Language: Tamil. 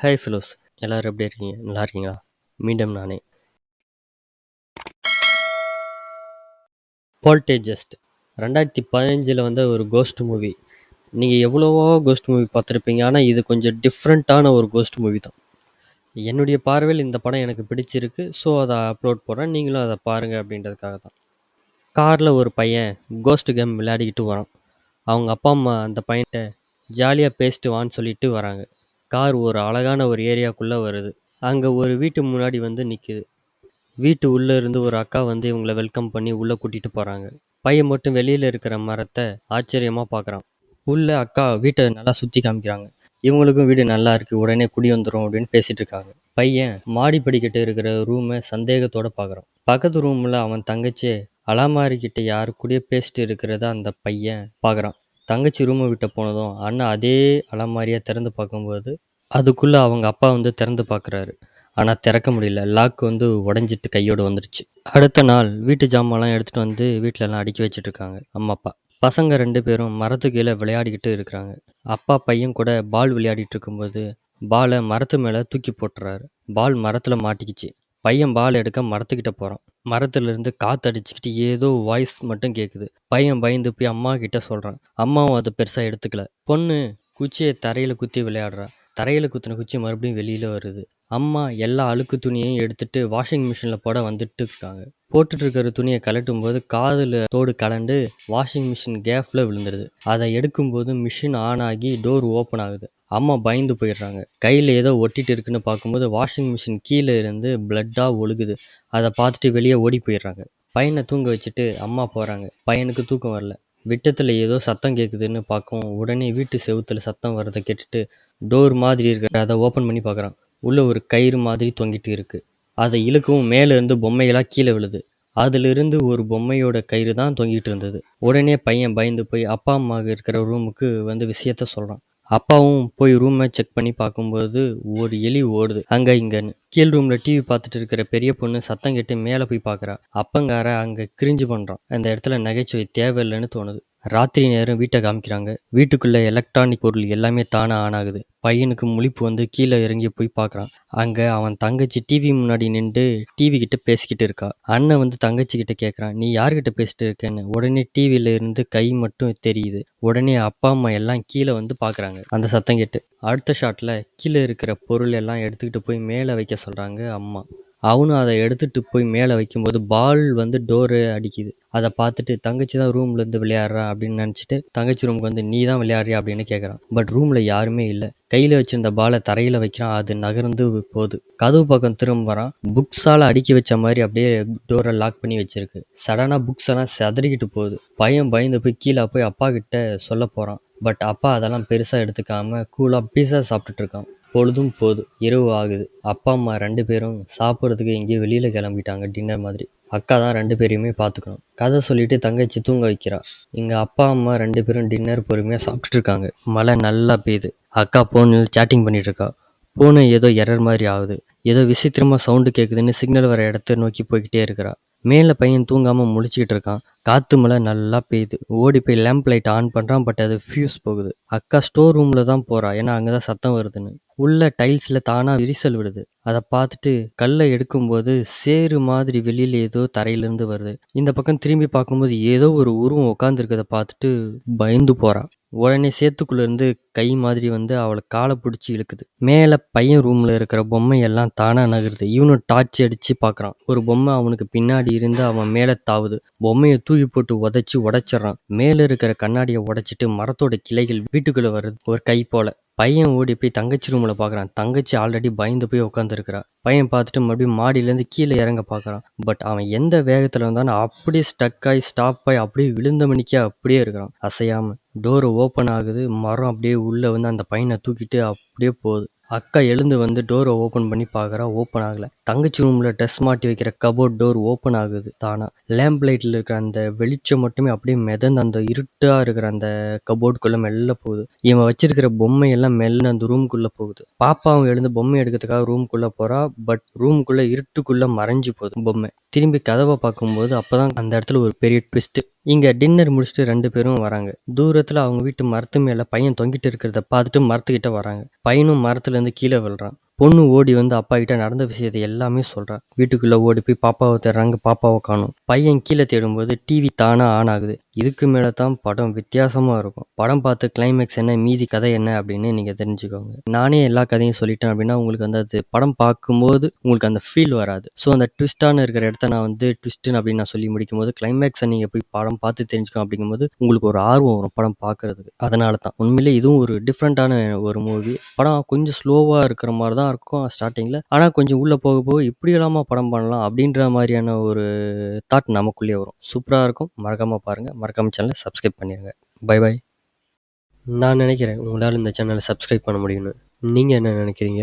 ஹாய் ஃபெலோஸ் எல்லோரும் எப்படி இருக்கீங்க? நல்லா இருக்கீங்களா? மீண்டும் நானே. போல்டேஜஸ்ட் ரெண்டாயிரத்தி பதினஞ்சில் வந்த ஒரு கோஸ்ட் மூவி நீங்கள் எவ்வளவோ கோஸ்ட் மூவி பார்த்துருப்பீங்க ஆனால் இது கொஞ்சம் டிஃப்ரெண்ட்டான ஒரு கோஸ்ட் மூவி தான். என்னுடைய பார்வையில் இந்த படம் எனக்கு பிடிச்சிருக்கு ஸோ அதை அப்லோட் போடுறேன். நீங்களும் அதை பாருங்கள் அப்படின்றதுக்காக தான். காரில் ஒரு பையன் கோஸ்ட் கேம் விளையாடிக்கிட்டு வரான். அவங்க அப்பா அம்மா அந்த பையன்கிட்ட ஜாலியாக பேசிட்டு வான்னு சொல்லிட்டு வராங்க. கார் ஒரு அழகான ஒரு ஏரியாக்குள்ளே வருது. அங்கே ஒரு வீட்டு முன்னாடி வந்து நிற்குது வீட்டு உள்ளே இருந்து ஒரு அக்கா வந்து இவங்கள வெல்கம் பண்ணி உள்ளே கூட்டிகிட்டு போகிறாங்க பையன் மட்டும் வெளியில் இருக்கிற மரத்தை ஆச்சரியமாக பார்க்குறான் உள்ளே அக்கா வீட்டை நல்லா சுற்றி காமிக்கிறாங்க. இவங்களுக்கும் வீடு நல்லா இருக்குது உடனே குடி வந்துடும் அப்படின்னு பேசிகிட்டு இருக்காங்க. பையன் மாடி படிக்கட்டு இருக்கிற ரூமை சந்தேகத்தோடு பார்க்குறான் பக்கத்து ரூமில் அவன் தங்கச்சி அலாமாரிக்கிட்ட யாரு கூடயே பேசிட்டு இருக்கிறத அந்த பையன் பார்க்குறான் தங்கச்சி ரூமை விட்டு போனதும் அண்ணன் அதே அலமாரியை திறந்து பார்க்கும்போது அதுக்குள்ளே அவங்க அப்பா வந்து திறந்து பார்க்குறாரு. ஆனால் திறக்க முடியல. லாக் வந்து உடஞ்சிட்டு கையோடு வந்துடுச்சு அடுத்த நாள் வீட்டு ஜாமான்லாம் எடுத்துகிட்டு வந்து வீட்டிலலாம் அடுக்கி வச்சுட்ருக்காங்க அம்மா அப்பா. பசங்க ரெண்டு பேரும் மரத்து கீழே விளையாடிக்கிட்டு இருக்கிறாங்க. அப்பா பையன் கூட பால் விளையாடிட்டு இருக்கும்போது பாலை மரத்து மேலே தூக்கி போட்டுறாரு. பால் மரத்தில் மாட்டிக்கிச்சு. பையன் பால் எடுக்க மரத்துக்கிட்ட போகிறான் மரத்துலேருந்து காற்று அடிச்சுக்கிட்டு ஏதோ வாய்ஸ் மட்டும் கேட்குது பையன் பயந்து போய் அம்மா கிட்ட சொல்கிறான் அம்மாவும் அதை பெருசாக எடுத்துக்கல. பொண்ணு குச்சியை தரையில் குத்தி விளையாடுறா. தரையில் குத்தின குச்சி மறுபடியும் வெளியில் வருது. அம்மா எல்லா அழுக்கு துணியையும் எடுத்துட்டு வாஷிங் மிஷினில் போட வந்துட்டு இருக்காங்க. போட்டுட்டு இருக்கிற துணியை கலட்டும் போது காதில் தோடு கலண்டு வாஷிங் மிஷின் கேஃபில் விழுந்துடுது அதை எடுக்கும்போது மிஷின் ஆன் ஆகி டோர் ஓப்பன் ஆகுது. அம்மா பயந்து போயிடுறாங்க. கையில் ஏதோ ஒட்டிட்டு இருக்குன்னு பார்க்கும்போது வாஷிங் மிஷின் கீழே இருந்து பிளட்டாக ஒழுகுது. அதை பார்த்துட்டு வெளியே ஓடி போயிடுறாங்க. பையனை தூங்க வச்சுட்டு அம்மா போகிறாங்க பையனுக்கு தூக்கம் வரல. விட்டத்தில் ஏதோ சத்தம் கேட்குதுன்னு பார்க்கவும் உடனே வீட்டு செவுத்துல சத்தம் வரதை கேட்டுட்டு டோர் மாதிரி இருக்கிற அதை ஓப்பன் பண்ணி பார்க்குறான். உள்ளே ஒரு கயிறு மாதிரி தொங்கிட்டு இருக்குது அதை இழுக்கவும் மேலேருந்து பொம்மைகளாக கீழே விழுது. அதிலிருந்து ஒரு பொம்மையோட கயிறு தான் தொங்கிட்டு இருந்தது. உடனே பையன் பயந்து போய் அப்பா அம்மா இருக்கிற ரூமுக்கு வந்து விஷயத்த சொல்கிறான் அப்பாவும் போய் ரூமை செக் பண்ணி பார்க்கும்போது ஒரு எலி ஓடுது. அங்கே இங்கன்னு கீழ் ரூம்ல டிவி பார்த்துட்டு இருக்கிற பெரிய பொண்ணு சத்தம் கேட்டு மேலே போய் பார்க்குறா. அப்பங்கார அங்கே கிரிஞ்சு பண்ணுறான் அந்த இடத்துல நகைச்சுவை தேவையில்லைன்னு தோணுது. ராத்திரி நேரம் வீட்டை காமிக்கிறாங்க. வீட்டுக்குள்ளே எலக்ட்ரானிக் பொருள் எல்லாமே தானாக ஆன் ஆகுது. பையனுக்கு முழிப்பு வந்து கீழே இறங்கி போய் பார்க்குறான். அங்கே அவன் தங்கச்சி டிவி முன்னாடி நின்று டிவி கிட்ட பேசிக்கிட்டு இருக்கா. அண்ணன் வந்து தங்கச்சி கிட்ட கேட்குறான் நீ யார்கிட்ட பேசிட்டு இருக்கேன்னு? உடனே டிவியில இருந்து கை மட்டும் தெரியுது. உடனே அப்பா அம்மா எல்லாம் கீழே வந்து பார்க்குறாங்க. அந்த சத்தம் கேட்டு அடுத்த ஷாட்டில் கீழே இருக்கிற பொருள் எல்லாம் எடுத்துக்கிட்டு போய் மேலே வைக்க சொல்கிறாங்க அம்மா. அவனும் அதை எடுத்துகிட்டு போய் மேலே வைக்கும்போது பால் வந்து டோரு அடிக்குது. அதை பார்த்துட்டு தங்கச்சி தான் ரூம்லேருந்து விளையாடுறா அப்படின்னு நினச்சிட்டு தங்கச்சி ரூமுக்கு வந்து நீ தான் விளையாடுறியா? அப்படின்னு கேட்குறான் பட் ரூமில் யாருமே இல்லை. கையில் வச்சிருந்த பாலை தரையில் வைக்கிறான். அது நகர்ந்து போகுது. கதவு பக்கம் திரும்ப வரான். புக்ஸால் அடுக்கி வச்ச மாதிரி அப்படியே டோரை லாக் பண்ணி வச்சிருக்கு. சடனாக புக்ஸ் எல்லாம் செதறிக்கிட்டு போகுது. பையன் பயந்து போய் கீழே போய் அப்பா கிட்ட சொல்ல போகிறான் பட் அப்பா அதெல்லாம் பெருசாக எடுத்துக்காமல் கூலாக பீஸா சாப்பிட்டுட்டு இருக்கான். பொழுதும் போகுது இரவு ஆகுது. அப்பா அம்மா ரெண்டு பேரும் சாப்பிட்றதுக்கு எங்கேயோ வெளியில் கிளம்பிட்டாங்க டின்னர் மாதிரி. அக்கா தான் ரெண்டு பேரையுமே பார்த்துக்கணும். கதை சொல்லிட்டு தங்கச்சி தூங்க வைக்கிறா. இங்கே அப்பா அம்மா ரெண்டு பேரும் டின்னர் பொறுமையாக சாப்பிட்டுட்டு இருக்காங்க மழை நல்லா பெய்யுது. அக்கா ஃபோனில் சேட்டிங் பண்ணிட்டு இருக்கா ஃபோனு ஏதோ எரர் மாதிரி ஆகுது. ஏதோ விசித்திரமாக சவுண்டு கேட்குதுன்னு சிக்னல் வர இடத்த நோக்கி போய்கிட்டே இருக்கிறா. மேலே பையன் தூங்காமல் முழிச்சிக்கிட்டு இருக்கான். காற்று மழை நல்லா பெய்யுது. ஓடி போய் லேம்ப் லைட் ஆன் பண்ணுறான் பட் அது ஃபியூஸ் போகுது. அக்கா ஸ்டோர் ரூமில் தான் போகிறா ஏன்னா அங்கே தான் சத்தம் வருதுன்னு. உள்ள டைல்ஸில் தானாக விரிசல் விடுது. அதை பார்த்துட்டு கல்லை எடுக்கும்போது சேறு மாதிரி வெளியில் ஏதோ தரையிலேருந்து வருது. இந்த பக்கம் திரும்பி பார்க்கும்போது ஏதோ ஒரு உருவம் உக்காந்துருக்கத பார்த்துட்டு பயந்து போகிறா உடனே சேத்துக்குள்ளேருந்து கை மாதிரி வந்து அவளை காலை பிடிச்சி இழுக்குது. மேலே பையன் ரூமில் இருக்கிற பொம்மை எல்லாம் தானாக நகருது. இவனும் டார்ச் அடித்து பார்க்குறான். ஒரு பொம்மை அவனுக்கு பின்னாடி இருந்து அவன் மேலே தாவுது. பொம்மையை தூக்கி போட்டு உதச்சி உடைச்சிட்றான். மேலே இருக்கிற கண்ணாடியை உடைச்சிட்டு மரத்தோட கிளைகள் வீட்டுக்குள்ளே வருது. ஒரு கை போல. பையன் ஓடி போய் தங்கச்சி ரூமில் பார்க்குறான். தங்கச்சி ஆல்ரெடி பயந்து போய் உட்காந்துருக்கிறா பையன் பார்த்துட்டு மறுபடியும் மாடியிலேருந்து கீழே இறங்க பார்க்குறான். பட் அவன் எந்த வேகத்தில் வந்தானோ அப்படியே ஸ்டக் ஆகி ஸ்டாப் ஆகி அப்படியே விழுந்த மணிக்கே அப்படியே இருக்கிறான். அசையாமல் டோர் ஓப்பன் ஆகுது மரம் அப்படியே உள்ளே வந்து அந்த பையனை தூக்கிட்டு அப்படியே போகுது. அக்கா எழுந்து வந்து டோரை ஓப்பன் பண்ணி பார்க்குறா ஓப்பன் ஆகலை. தங்கச்சி ரூமில் ட்ரெஸ் மாட்டி வைக்கிற கபோர்ட் டோர் ஓப்பன் ஆகுது தானா. லேம்ப் லைட்டில் இருக்கிற அந்த வெளிச்சம் மட்டுமே அப்படியே மிதந்து அந்த இருட்டாக இருக்கிற அந்த கபோர்டுக்குள்ளே மெல்ல போகுது. இவன் வச்சிருக்கிற பொம்மை எல்லாம் மெல்ல அந்த ரூம்குள்ளே போகுது. பாப்பாவும் எழுந்து பொம்மை எடுக்கிறதுக்காக ரூம்குள்ளே போகிறா பட் ரூம்குள்ளே இருட்டுக்குள்ளே மறைஞ்சு போகுது பொம்மை. திரும்பி கதவை பார்க்கும்போது அப்போ தான் அந்த இடத்துல ஒரு பெரிய ட்விஸ்ட்டு இங்க டின்னர் முடிச்சுட்டு 2 பேரும் வராங்க. தூரத்துல அவங்க வீட்டு மரத்து மேல பையன் தொங்கிட்டு இருக்கிறத பார்த்துட்டு மரத்துக்கிட்ட வராங்க. பையனும் மரத்துலேருந்து கீழ விழுறான். பொண்ணு ஓடி வந்து அப்பா கிட்ட நடந்த விஷயத்த எல்லாமே சொல்றா. வீட்டுக்குள்ள ஓடி போய் பாப்பாவ தேடுறாங்க. பாப்பாவ காணோம். பையன் கீழ தேடும்போது டிவி தானா ஆன் ஆகுது. இதுக்கு மேலே தான் படம் வித்தியாசமாக இருக்கும். படம் பார்த்து கிளைமேக்ஸ் என்ன, மீதி கதை என்ன அப்படின்னு நீங்கள் தெரிஞ்சுக்கோங்க. நானே எல்லா கதையும் சொல்லிட்டேன் அப்படின்னா, உங்களுக்கு வந்து அது படம் பார்க்கும்போது உங்களுக்கு அந்த ஃபீல் வராது. ஸோ அந்த ட்விஸ்ட்டான இருக்கிற இடத்த நான் வந்து ட்விஸ்ட்டுன்னு அப்படின்னு நான் சொல்லி முடிக்கும் போது கிளைமேக்ஸை நீங்கள் போய் படம் பார்த்து தெரிஞ்சுக்கோ அப்படிங்கும்போது, உங்களுக்கு ஒரு ஆர்வம் வரும் படம் பார்க்கறதுக்கு. அதனால தான். உண்மையிலே இதுவும் ஒரு டிஃப்ரெண்ட்டான ஒரு மூவி. படம் கொஞ்சம் ஸ்லோவாக இருக்கிற மாதிரி தான் இருக்கும் ஸ்டார்டிங்கில் ஆனால் கொஞ்சம் உள்ளே போக போக இப்படியெல்லாமா படம் பண்ணலாம் அப்படின்ற மாதிரியான ஒரு தாட் நமக்குள்ளேயே வரும். சூப்பராக இருக்கும். மறக்காமல் பாருங்கள் மறக்காமல் சேனலை சப்ஸ்கிரைப் பண்ணிடுங்க பை பை. நான் நினைக்கிறேன் உங்களால் இந்த சேனலை சப்ஸ்கிரைப் பண்ண முடியும்னு. நீங்கள் என்ன நினைக்கிறீங்க?